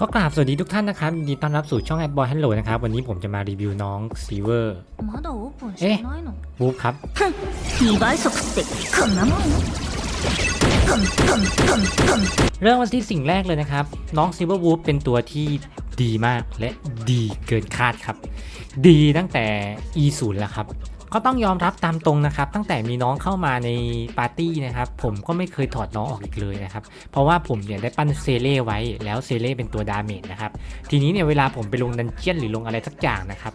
ก็กราบสวัสดีทุกท่านนะครับยินดีต้อนรับสู่ช่องแอปบอยฮัลโหลนะครับ วันนี้ผมจะมารีวิวน้องซีเวอร์เอ๊ะวูฟครับเรื่องวันที่สิ่งแรกเลยนะครับ น้องซีเวอร์วูฟเป็นตัวที่ดีมากและดีเกินคาดครับ ดีตั้งแต่ e ศูนย์แล้วครับ ก็ต้องยอมรับตามตรงนะครับ ตั้งแต่มีน้องเข้ามาในปาร์ตี้นะครับ ผมก็ไม่เคยถอดน้องออกอีกเลยนะครับ เพราะว่าผมเนี่ยได้ปั้นเซเล่ไว้แล้วเซเล่เป็นตัวดาเมจนะครับ ทีนี้เนี่ยเวลาผมไปลงดันเจียนหรือลงอะไรสักอย่างนะครับ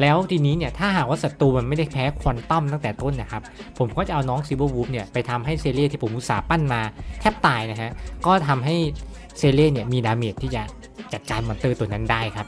แล้วทีนี้เนี่ยถ้าหากว่าศัตรูมันไม่ได้แพ้ควอนตัมตั้งแต่ต้นนะครับ ผมก็จะเอาน้องซิเ e อร์วูฟเนี่ยไปทำให้เซเล่ที่ผมอุตส่าห์ปั้นมาแทบตายนะฮะ ก็ทำให้เซเล่เนี่ยมีดาเมจที่จะจัดการมอนเตอร์ตัวนั้นได้ครับ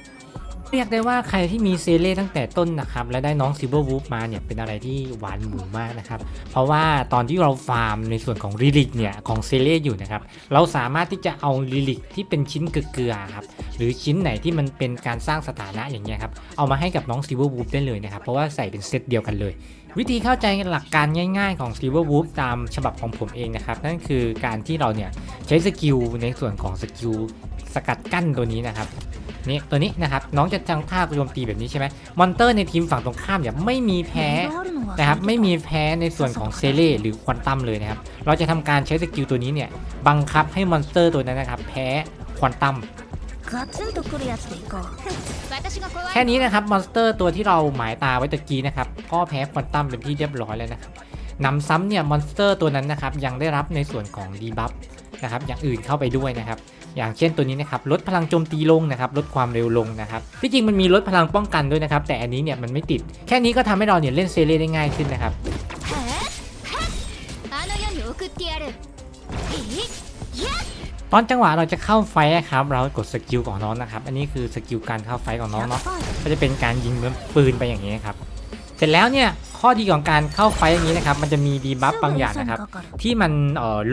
เรียกได้ว่าใครที่มีเซเล่ตั้งแต่ต้นนะครับ และได้น้องซิเ e อร์วูฟมาเนี่ยเป็นอะไรที่หวานหมูมากนะครับ เพราะว่าตอนที่เราฟาร์มในส่วนของลิลิกเนี่ยของเซเล่อยู่นะครับเราสามารถที่จะเอาลิลิกที่เป็นชิ้นเกลือครับหรือชิ้นไหนที่มันเป็นการสร้างสถานะอย่างเงี้ยครับเอามาให้กับน้อง Silver Wolf ได้เลยนะครับเพราะว่าใส่เป็นเซตเดียวกันเลย วิธีเข้าใจหลักการง่ายๆของ Silver Wolf ตามฉบับของผมเองนะครับนั่นคือการที่เราเนี่ยใช้สกิลในส่วนของสกิลสกัดกั้นตัวนี้นะครับ นี่ตัวนี้นะครับน้องจะจังท่าโจมตีแบบนี้ใช่ไหมมอนเตอร์ในทีมฝั่งตรงข้ามเนี่ยไม่มีแพ้นะครับไม่มีแพ้ในส่วนของเซเล่หรือควอนตัมเลยนะครับเราจะทำการใช้สกิลตัวนี้เนี่ยบังคับให้มอนสเตอร์ตัวนั้นนะครับแพ้ควอนตัมแค่นี้นะครับมอนสเตอร์ตัวที่เราหมายตาไว้ตะกี้นะครับก็แพ้ควอนตัมเป็นที่เรียบร้อยแล้วนะครับนำซ้ำเนี่ยมอนสเตอร์ตัวนั้นนะครับยังได้รับในส่วนของดีบัฟนะครับอย่างอื่นเข้าไปด้วยนะครับ อย่างเช่นตัวนี้นะครับลดพลังโจมตีลงนะครับลดความเร็วลงนะครับที่จริงมันมีลดพลังป้องกันด้วยนะครับแต่อันนี้เนี่ยมันไม่ติด แค่นี้ก็ทำให้เราเนี่ยเล่นเซเลได้ง่ายขึ้นนะครับตอนจังหวะเราจะเข้าไฟครับเรากดสกิลของน้องนะครับอันนี้คือสกิลการเข้าไฟของน้องเนาะก็จะเป็นการยิงปืนไปอย่างนี้ครับ เสร็จแล้วเนี่ยข้อดีของการเข้าไฟอย่างนี้นะครับมันจะมีดีบัฟบางอย่างนะครับที่มัน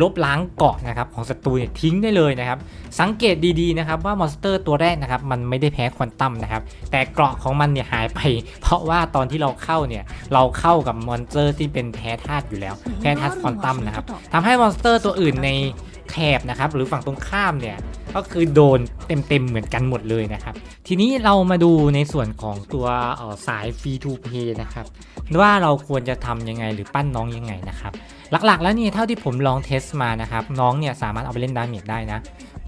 ลบล้างเกาะนะครับของศัตรูทิ้งได้เลยนะครับสังเกตดีๆนะครับว่ามอนสเตอร์ตัวแรกนะครับมันไม่ได้แพ้ควอนตัมนะครับแต่เกราะของมันเนี่ยหายไป เพราะว่าตอนที่เราเข้าเนี่ยเราเข้ากับมอนสเตอร์ที่เป็นแพ้ธาตุอยู่แล้ว แพ้ธาตุควอนตัมนะครับทำให้มอนสเตอร์ตัวอื่นในแถบนะครับหรือฝั่งตรงข้ามเนี่ย ก็คือโดนเต็มๆเหมือนกันหมดเลยนะครับ ทีนี้เรามาดูในส่วนของตัวออสาย free to play นะครับว่าเราควรจะทำยังไงหรือปั้นน้องยังไงนะครับหลักๆ แล้วนี่เท่าที่ผมลองเทสมานะครับ น้องเนี่ยสามารถเอาไปเล่นดาเมจได้นะ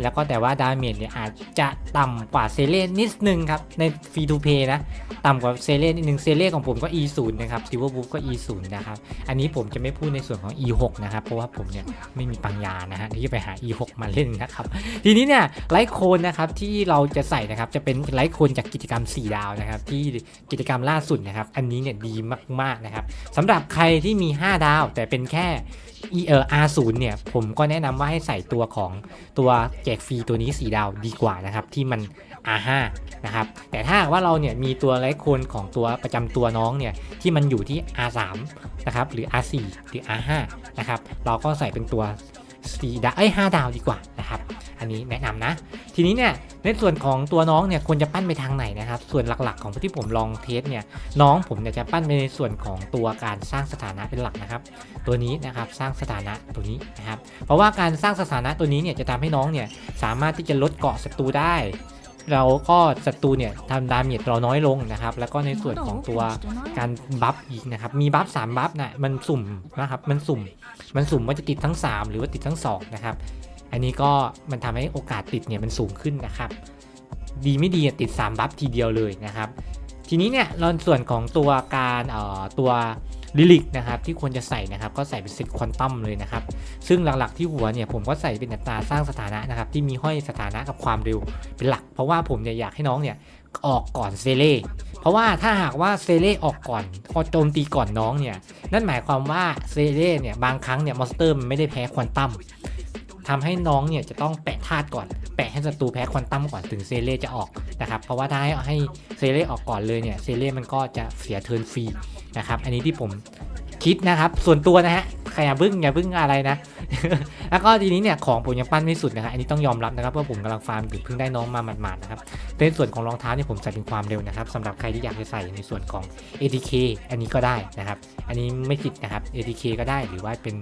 แล้วก็แต่ว่าดาเมจเนี่ยอาจจะต่ำกว่าเซเล่นิดนึงครับ ในฟรีทูเพย์นะ ต่ำกว่าเซเล่นิดนึงเซเล่ของผมก็ E0 นะครับซิลเวอร์บุ๊กก็ E0 นะครับ อันนี้ผมจะไม่พูดในส่วนของ E6 นะครับ เพราะว่าผมเนี่ยไม่มีปัญญานะฮะที่จะไปหา E6 มาเล่นนะครับ ทีนี้เนี่ยไลท์โคนนะครับที่เราจะใส่นะครับจะเป็นไลท์โคนจากกิจกรรม 4 ดาวนะครับที่กิจกรรมล่าสุดนะครับอันนี้เนี่ยดีมากๆนะครับสำหรับใครที่มี 5 ดาว แต่เป็นแค่เออ R0 เนี่ย ผมก็แนะนำว่าให้ใส่ตัวของตัวแจกฟรีตัวนี้สีดาวดีกว่านะครับ ที่มัน R5 นะครับ แต่ถ้าว่าเราเนี่ยมีตัวไลท์โคนของตัวประจำตัวน้องเนี่ย ที่มันอยู่ที่ R3 นะครับ หรือ R4 หรือ R5 นะครับ เราก็ใส่เป็นตัว 4ดาวเอ้ย5ดาวดีกว่านะครับอันนี้แนะนำนะ ทีนี้เนี่ยในส่วนของตัวน้องเนี่ยควรจะปั้นไปทางไหนนะครับ ส่วนหลักๆ ของที่ผมลองเทสเนี่ยน้องผมเนี่ยจะปั้นไปในส่วนของตัวการสร้างสถานะเป็นหลักนะครับ ตัวนี้นะครับสร้างสถานะตัวนี้นะครับ เพราะว่าการสร้างสถานะตัวนี้เนี่ยจะทำให้น้องเนี่ยสามารถที่จะลดเกาะศัตรูได้ เราก็ศัตรูเนี่ยทำดาเมจเราน้อยลงนะครับ แล้วก็ในส่วนของตัวการบัฟอีกนะครับ มีบัฟ3บัฟนะมันสุ่มนะครับมันสุ่ม มันสุ่มว่าจะติดทั้ง 3 หรือว่าติดทั้ง 2 นะครับ อันนี้ก็มันทำให้โอกาสติดเนี่ยมันสูงขึ้นนะครับ ดีไม่ดีติด 3 บัฟทีเดียวเลยนะครับ ทีนี้เนี่ยเราส่วนของตัวการเอ่อตัวลิลิกนะครับที่ควรจะใส่นะครับก็ใส่เป็นเซตควอนตัมเลยนะครับ ซึ่งหลักๆที่หัวเนี่ยผมก็ใส่เป็นอัตราสร้างสถานะนะครับที่มีห้อยสถานะกับความเร็วเป็นหลัก เพราะว่าผมเนี่ยอยากให้น้องเนี่ยออกก่อนเซเล่เพราะว่าถ้าหากว่าเซเล่ออกก่อนพอโจมตีก่อนน้องเนี่ยนั่นหมายความว่าเซเล่เนี่ยบางครั้งเนี่ยมอนสเตอร์มันไม่ได้แพ้ควอนตัมทำให้น้องเนี่ยจะต้องแปะธาตุก่อน แปะให้ศัตรูแพ้ควอนตัมก่อนถึงเซเล่จะออก นะครับเพราะว่าถ้าให้ให้เซเล่ออกก่อนเลยเนี่ยเซเล่มันก็จะเสียเทิร์นฟรีนะครับอันนี้ที่ผมคิดนะครับส่วนตัวนะฮะใครอย่าบึ้งอย่าบึ้งอะไรนะ แล้วก็ทีนี้เนี่ยของผมยังปั้นไม่สุดนะครับอันนี้ต้องยอมรับนะครับเพราะผมกำลังฟาร์มอยู่เพิ่งได้น้องมาหมาดๆนะครับในส่วนของรองเท้าเนี่ยผมใส่เป็นความเร็วนะครับสำหรับใครที่อยากจะใส่ในส่วนของ ATK อันนี้ก็ได้นะครับ อันนี้ไม่ผิดนะครับ ATK ก็ได้หรือว่าเป็น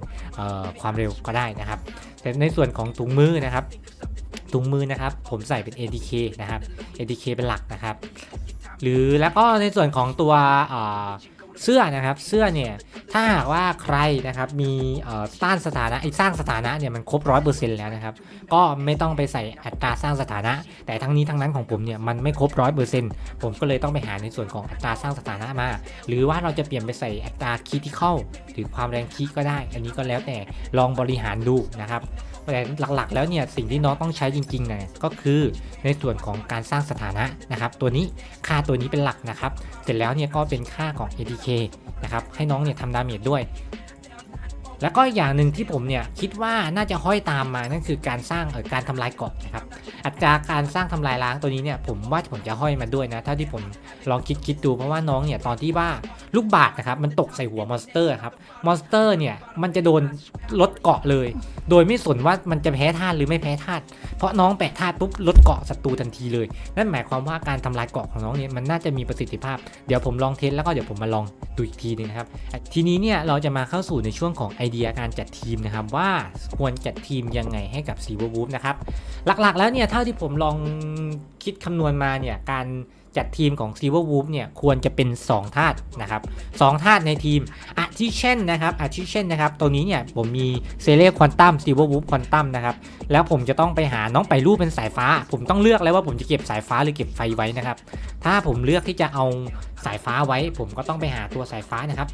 ความเร็วก็ได้นะครับ แต่ในส่วนของถุงมือนะครับ ถุงมือนะครับ ผมใส่เป็น ATK นะครับ ATK เป็นหลักนะครับ หรือแล้วก็ในส่วนของตัว เสื้อนะครับเสื้อเนี่ยถ้าหากว่าใครนะครับมีเอ่อสร้างสถานะไอ้สร้างสถานะเนี่ยมันครบร้อยเปอร์เซ็นต์แล้วนะครับก็ไม่ต้องไปใส่อัตราสร้างสถานะ แต่ทั้งนี้ทั้งนั้นของผมเนี่ยมันไม่ครบร้อยเปอร์เซ็นต์ผมก็เลยต้องไปหาในส่วนของอัตราสร้างสถานะมา หรือว่าเราจะเปลี่ยนไปใส่อัตราคีที่เข้าหรือความแรงคีก็ได้ อันนี้ก็แล้วแต่ลองบริหารดูนะครับแต่หลักๆ แล้วเนี่ยสิ่งที่น้องต้องใช้จริงๆเนี่ยก็คือในส่วนของการสร้างสถานะนะครับตัวนี้ค่าตัวนี้เป็นหลักนะครับ เสร็จแล้วเนี่ยก็เป็นค่าของ ADK นะครับให้น้องเนี่ยทำดาเมจด้วย แล้วก็อย่างหนึ่งที่ผมเนี่ยคิดว่าน่าจะห้อยตามมานั่นคือการสร้างเอ่อการทำลายเกาะนะครับอัตราการสร้างทำลายล้างตัวนี้เนี่ยผมว่าผมจะห้อยมาด้วยนะเท่าที่ผมลองคิดคิดดูเพราะว่าน้องเนี่ยตอนที่ว่า ลูกบาศนะครับมันตกใส่หัวมอนสเตอร์ครับมอนสเตอร์เนี่ยมันจะโดนลดเกาะเลย โดยไม่สนว่ามันจะแพ้ธาตุหรือไม่แพ้ธาตุเพราะน้องแปะธาตุปุ๊บลดเกาะศัตรูทันทีเลย นั่นหมายความว่าการทำลายเกาะของน้องเนี่ยมันน่าจะมีประสิทธิภาพเดี๋ยวผมลองเทสแล้วก็เดี๋ยวผมมาลองดูอีกทีนึงนะครับทีนี้เนี่ยเราจะมาเข้าสู่ในช่วงของไอเดียการจัดทีมนะครับว่าควรจัดทีมยังไงให้กับซีเว r วูฟนะครับหลักๆ แล้วเนี่ยเท่าที่ผมลองคิดคำนวณมาเนี่ยการ จัดทีมของ Silver Wolf เนี่ยควรจะเป็น 2 ธาตุนะครับ2ธาตุในทีมอาทิเช่นนะครับอาทิเช่นนะครับตัวนี้เนี่ยผมมีเซเลควอนตัม Silver Wolf ควอนตัมนะครับแล้วผมจะต้องไปหาน้องไปรูปเป็นสายฟ้า ผมต้องเลือกแล้วว่าผมจะเก็บสายฟ้าหรือเก็บไฟไว้นะครับถ้าผมเลือกที่จะเอาสายฟ้าไว้ ผมก็ต้องไปหาตัวสายฟ้านะครับ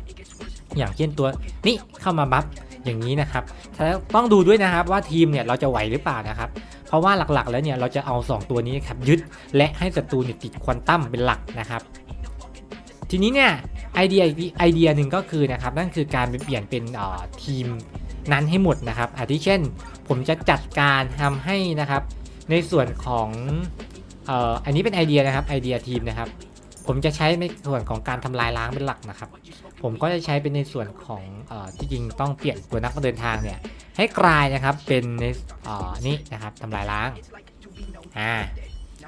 อย่างเช่นตัวนี้เข้ามาบัฟอย่างนี้นะครับแล้วต้องดูด้วยนะครับว่าทีมเนี่ยเราจะไหวหรือเปล่านะครับ ราะว่าหลักๆ แล้วเนี่ยเราจะเอา 2 ตัวนี้ครับยึดและให้ศัตรูเนี่ยติดควอนตัมเป็นหลักนะครับ ทีนี้เนี่ยไอเดียไอเดียหนึ่งก็คือนะครับนั่นคือการเปลี่ยนเป็นทีมนั้นให้หมดนะครับอาทิเช่น ผมจะจัดการทำให้นะครับ ในส่วนของเอ่ออันนี้เป็นไอเดียนะครับไอเดียทีมนะครับ ผมจะใช้ในส่วนของการทำลายล้างเป็นหลักนะครับ ผมก็จะใช้เป็นในส่วนของเออที่จริงต้องเปลี่ยนตัวนักเดินทางเนี่ย ให้กลายนะครับเป็นอ่อนี่นะครับทำลายล้างอ่า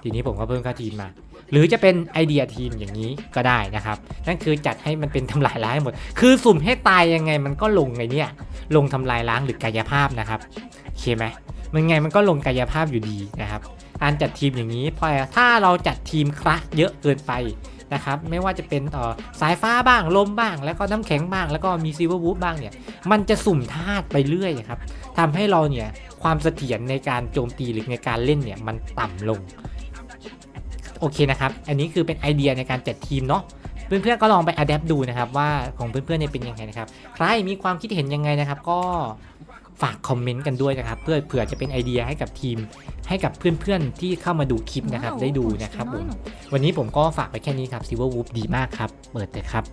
ทีนี้ผมก็เพิ่มค่าทีมมา หรือจะเป็นไอเดียทีมอย่างนี้ก็ได้นะครับ นั่นคือจัดให้มันเป็นทำลายล้างให้หมด คือสุ่มให้ตายยังไงมันก็ลงไงเนี่ย ลงทำลายล้างหรือกายภาพนะครับโอเคไหมมันไงมันก็ลงกายภาพอยู่ดีนะครับการจัดทีมอย่างนี้พอถ้าเราจัดทีมคละเยอะเกินไป นะครับไม่ว่าจะเป็นสายฟ้าบ้างลมบ้าง แล้วก็น้ำแข็งบ้าง แล้วก็มีซิลเวอร์วูฟบ้างเนี่ยมันจะสุ่มธาตุไปเรื่อยครับทำให้เราเนี่ยความเสถียรในการโจมตีหรือในการเล่นเนี่ยมันต่ำลงโอเคนะครับ อันนี้คือเป็นไอเดียในการจัดทีมเนาะเพื่อนๆก็ลองไปอัดแอปดูนะครับว่าของเพื่อนๆเนี่ยเป็นยังไงนะครับ ใครมีความคิดเห็นยังไงนะครับ ก็ ฝากคอมเมนต์กันด้วยนะครับ เพื่อเผื่อจะเป็นไอเดียให้กับทีม ให้กับเพื่อนๆที่เข้ามาดูคลิปนะครับ ได้ดูนะครับผมวันนี้ผมก็ฝากไปแค่นี้ครับ Silver Wolf ดีมากครับ เปิดเลยครับ